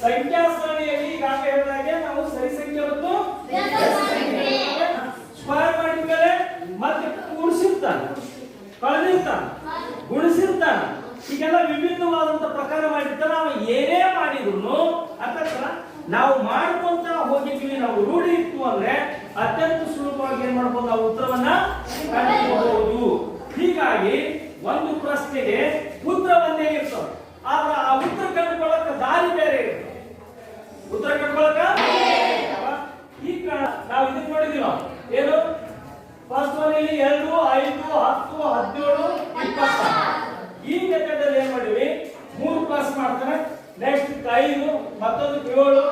ಸಂಖ್ಯಾ ಸರಣಿಯಲ್ಲಿ ಈಗಾಗಲೇ ಹೇಳಿದಾಗೆ ನಾವು ಸರಿ ಸಂಖ್ಯೆ ಮತ್ತು ಸ್ಕ್ವೇರ್ ಮಾಡಿದ್ಮೇಲೆ ಮತ್ತೆ ಕೂಡಿಸಿರ್ತಾನೆ. ಕಳೆದಿರ್ತಾನೆ. ಗುಣಿಸಿರ್ತಾನೆ. ಹೀಗೆಲ್ಲ ವಿಭಿನ್ನವಾದಂತ ಪ್ರಕಾರ ಮಾಡಿರ್ತಾನೆ ನಾವು ಏನೇ ಮಾಡಿದ್ರು ಅಥವಾ ನಾವು ಮಾಡ್ಕೊಂತ ಹೋಗಿದ್ವಿ ನಾವು ರೂಢಿ ಇತ್ತು ಅಂದ್ರೆ ಅತ್ಯಂತ ಸುಲಭವಾಗಿ ಏನ್ ಮಾಡ್ಬೋದು? ಆ ಉತ್ತರವನ್ನ ಕಂಡುಕೊಳ್ಳಬಹುದು. ಹೀಗಾಗಿ ಒಂದು ಪ್ರಶ್ನೆಗೆ ಉತ್ತರ ಒಂದೇ ಇರ್ತದೆ. ಆದ್ರೆ ಆ ಉತ್ತರ ಕಂಡುಕೊಳ್ಳಕ ದಾರಿ ಬೇರೆ ಇರ್ತದೆ ಉತ್ತರ ಕಂಡುಕೊಳ್ಳಕ ಈಗ ನಾವು ಇದಕ್ಕೆ ನೋಡಿದೀವಿ ನಾವು ಏನು ಇಲ್ಲಿ ಎರಡು, ಐದು, ಹತ್ತು, ಹದಿನೇಳು, ಇಪ್ಪತ್ತ. ಈ ಅಲ್ಲಿ ಏನ್ ಮಾಡಿವಿ ಮೂರು ಕ್ಲಾಸ್ ಮಾಡ್ತಾರೆ. ನೆಕ್ಸ್ಟ್ ಐದು ಮತ್ತೊಂದು ಏಳು,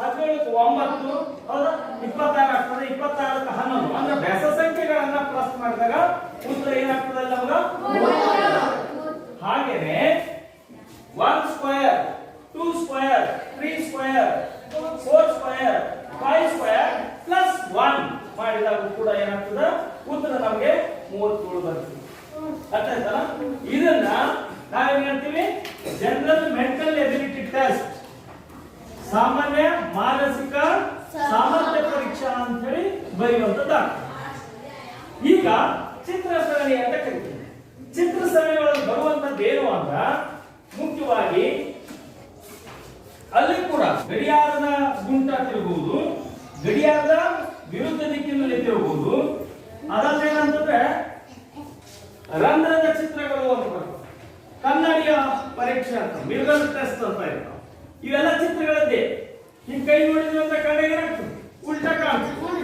ಹದಿನೇಳಕ್ಕೆ ಒಂಬತ್ತು ಇಪ್ಪತ್ತಾರು ಆಗ್ತದೆ. ಇಪ್ಪತ್ತಾರಕ್ಕೆ ಹನ್ನೊಂದು. ಅಂದ್ರೆ ಬೆಸ ಸಂಖ್ಯೆಗಳನ್ನ ಪ್ಲಸ್ ಮಾಡಿದಾಗ ಉತ್ತರ ಏನಾಗ್ತದೆ ನಮ್ಗೆ ಹಾಗೇನೆ one square two square three square four square five square plus one ಮಾಡಿದಾಗ ಕೂಡ ಏನಾಗ್ತದ? ಉತ್ತರ ನಮಗೆ ಮೂವತ್ತೇಳು ಬರ್ತದೆ. ಅರ್ಥ ಆಯ್ತಲ್ಲ ಇದನ್ನ ನಾವೇನ್ ಹೇಳ್ತೀವಿ ಜನರಲ್ ಮೆಂಟಲ್ ಎಬಿಲಿಟಿ ಟೆಸ್ಟ್ ಸಾಮಾನ್ಯ ಮಾನಸಿಕ ಸಾಮರ್ಥ್ಯ ಪರೀಕ್ಷಾ ಅಂತ ಹೇಳಿ ಬರೆಯುವಂತದ್ದು ಈಗ ಚಿತ್ರ ಸರಣಿ ಅಂತ ಕರಿತೀವಿ. ಚಿತ್ರ ಸರಣಿ ಒಳಗೆ ಬರುವಂತದ್ದು ಏನು ಅಂತ ಮುಖ್ಯವಾಗಿ ಅಲ್ಲಿ ಕೂಡ ಗಡಿಯಾರದ ಗುಂಟ ತಿರುಗುವುದು ಗಡಿಯಾರದ ವಿರುದ್ಧ ದಿಕ್ಕಿನಲ್ಲಿ ತಿರುಗುವುದು. ಅದಲ್ಲದೆ ಏನಂತಂದ್ರೆ, ರಂಧ್ರದ ಚಿತ್ರಗಳು ಅಂತ ಕನ್ನಡಿಯ ಪರೀಕ್ಷೆ ಅಂತ ಮಿರರ್ ಟೆಸ್ಟ್ ಅಂತ ಇರ್ತಾವೆ ಇವೆಲ್ಲ ಚಿತ್ರಗಳದ್ದೇ. ಈ ಕೈ ನೋಡಿದ್ವಿ ಅಂತ ಕಡೆಗೆ ಉಲ್ಟಾ ಕಾಣ್ತದೆ.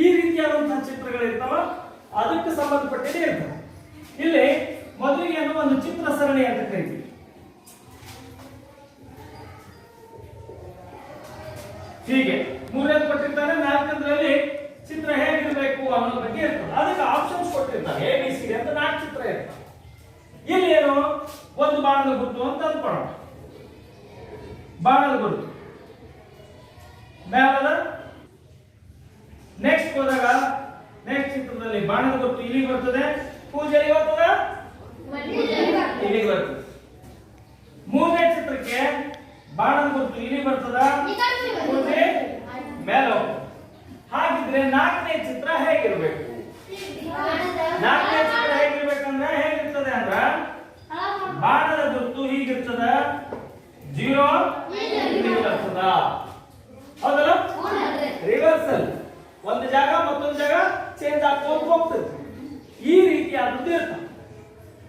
ಈ ರೀತಿಯಾದಂತಹ ಚಿತ್ರಗಳಿರ್ತಾವ. ಅದಕ್ಕೆ ಸಂಬಂಧಪಟ್ಟಿದೆ ಇರ್ತವೆ ಇಲ್ಲಿ ಮೊದಲಿಗೆ ಒಂದು ಚಿತ್ರ ಸರಣಿ ಅಂತ ಕರಿತೀವಿ. ಹೀಗೆ ಮೂರನೇ ಕೊಟ್ಟಿರ್ತಾನೆ ನಾಲ್ಕಂದ್ರಲ್ಲಿ ಚಿತ್ರ ಹೇಗಿರ್ಬೇಕು ಅನ್ನೋದ್ರ ಬಗ್ಗೆ ಇರ್ತದೆ ಅದಕ್ಕೆ ಆಪ್ಷನ್ಸ್ ಕೊಟ್ಟಿರ್ತಾರೆ ಎ ಬಿ ಸಿ ಅಂತ ನಾಲ್ಕು ಚಿತ್ರ ಇರ್ತವೆ ಇಲ್ಲಿ ಏನು? ಒಂದು ಬಾಣದ ಗುರುತು ಅಂತ ಅಂದ್ಕೊಳ್ಳೋಣ ಬಾಣದ ಗುರುತು. ಮೇಲದ ನೆಕ್ಸ್ಟ್ ಹೋದಾಗ ನೆಕ್ಸ್ಟ್ ಚಿತ್ರದಲ್ಲಿ ಬಾಣದ ಗುರುತು ಇಲ್ಲಿಗೆ ಬರ್ತದೆ. ಪೂಜೆ ಎಲ್ಲಿಗೆ ಬರ್ತದೆ? ಇಲ್ಲಿಗೆ ಬರ್ತದೆ. ಮೂರನೇ ಚಿತ್ರಕ್ಕೆ ಬಾಣದ ಗುರುತು ಇಲ್ಲಿ ಬರ್ತದ? ಹಾಗಿದ್ರೆ ನಾಲ್ಕನೇ ಚಿತ್ರ ಹೇಗಿರ್ಬೇಕು? ನಾಲ್ಕನೇ ಚಿತ್ರ ಹೇಗಿರ್ಬೇಕಂದ್ರೆ ಹೇಗಿರ್ತದೆ ಅಂದ್ರ ಬಾಣದ ಗುರುತು ಹೀಗಿರ್ತದ? ಜೀರೋ ಇರ್ತದ ಹೌದಲ್ಲ? ರಿವರ್ಸಲ್ ಒಂದು ಜಾಗ ಮತ್ತೊಂದು ಜಾಗ ಚೇಂಜ್ ಆಗ್ತಾ ಹೋಗ್ತದೆ. ಈ ರೀತಿ ಆದದ್ದು ಇರ್ತಾವ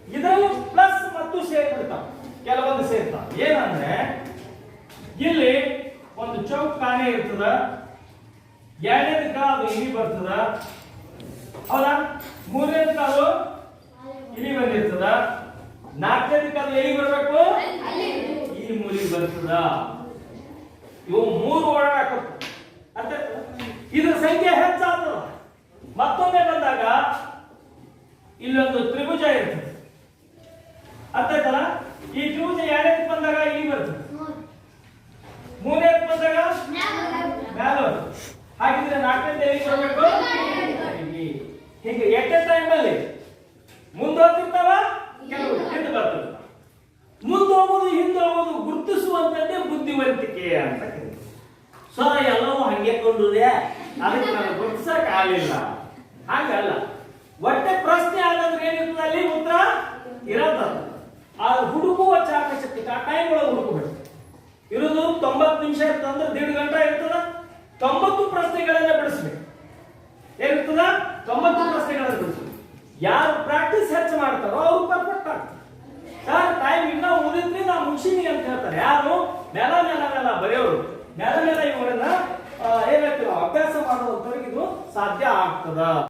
ಇದರಲ್ಲಿ ಪ್ಲಸ್ ಮತ್ತು ಸೇರ್ಬಿಡ್ತಾವ ಕೆಲವೊಂದು ಸೇರ್ತಾವ ಏನಂದ್ರೆ, ಇಲ್ಲಿ ಒಂದು ಚೌಕ್ ಕಾಣೆ ಇರ್ತದ. ಎರಡನೇದಕ್ಕ ಅದು ಇಲ್ಲಿ ಬರ್ತದ? ಹೌದಾ? ಮೂರನೇದಕ್ಕ ಅದು ಇಲ್ಲಿ ಬಂದಿರ್ತದ? ನಾಲ್ಕನೇದಕ್ಕ ಅದು ಎಲ್ಲಿ ಬರ್ಬೇಕು? ಈ ಮೂಲಿಗೆ ಬರ್ತದ. ಇವು ಮೂರು ಓಡಾಡಕ ಅಂತ ಇದ್ರ ಸಂಖ್ಯೆ ಹೆಚ್ಚಾಗ್ತದ ಮತ್ತೊಮ್ಮೆ ಬಂದಾಗ ಇಲ್ಲೊಂದು ತ್ರಿಭುಜ ಇರ್ತದೆ. ಅರ್ಥಾಯ್ತಲ್ಲ ಈ ತ್ರಿಭುಜ ಎರಡನೇ ಬಂದಾಗ ಇಲ್ಲಿ ಬರ್ತದೆ. ಮೂರನೇ ಬಂದಾಗ? ಎಲ್ಲಿ ಬರಬೇಕು ಇಲ್ಲಿ. ಹೀಗೆ ಎಟ್ ಎ ಟೈಮ್ ಅಲ್ಲಿ ಮುಂದೆ ಹೋಗ್ತಿರ್ತಾವ? ಕೆಲವು ಹಿಂದೆ ಬರ್ತದೆ ಮುಂದೆ ಹೋಗೋದು ಹಿಂದೆ ಹೋಗೋದು ಗುರುತಿಸುವಂತದ್ದೇ ಬುದ್ಧಿವಂತಿಕೆ ಅಂತ ಕರೀತಾರೆ ಸೊ, ಎಲ್ಲವೂ ಹಂಗೆ ಕೊಂಡಿದೆ? ಅದಕ್ಕೆ ನಾನು ಗುರುತಿಸಕ್ ಆಗಲಿಲ್ಲ. ಹಾಗಲ್ಲ. ಒಟ್ಟೆ ಪ್ರಶ್ನೆ ಆದಂದ್ರೆ ಏನಿರ್ತದೆ ಅಲ್ಲಿ? ಉತ್ತರ ಇರತ್ತ ಆ ಹುಡುಕುವ ಚಾಕಶಕ್ತಿ ಆ ಟೈಮ್ ಒಳಗೆ ಹುಡುಕಬೇಕು ಇರೋದು ತೊಂಬತ್ತು ನಿಮಿಷ ಇರ್ತಂದ್ರೆ ದೀಡ್ ಗಂಟೆ ಇರ್ತದ ತೊಂಬತ್ತು ಪ್ರಶ್ನೆಗಳನ್ನ ಬಿಡಿಸ್ಬೇಕು. ಏನಿರ್ತದ ತೊಂಬತ್ತು ಪ್ರಶ್ನೆಗಳನ್ನ ಬಿಡಿಸ್ಬೇಕು. ಯಾರು ಪ್ರಾಕ್ಟೀಸ್ ಹೆಚ್ಚು ಮಾಡ್ತಾರೋ ಅವ್ರು ಪರ್ಫೆಕ್ಟ್ ಆಗ್ತಾರೆ. ಸರ್ ಟೈಮ್ ಇನ್ನೂ ಉಳಿದ್ರಿ ನಾ ಮುಗಿಸಿನಿ ಅಂತ ಹೇಳ್ತಾರೆ. ಯಾರು? ನೆಲ ನೆಲ ನೆಲ ಬರೆಯೋರು. ನೆಲ ನೆಲ ಇವರನ್ನ ಏನ್ ಹೇಳ್ತೀವಿ ಅಭ್ಯಾಸ ಮಾಡುವಂತವ್ರಿಗೆ ಇದು ಸಾಧ್ಯ ಆಗ್ತದ.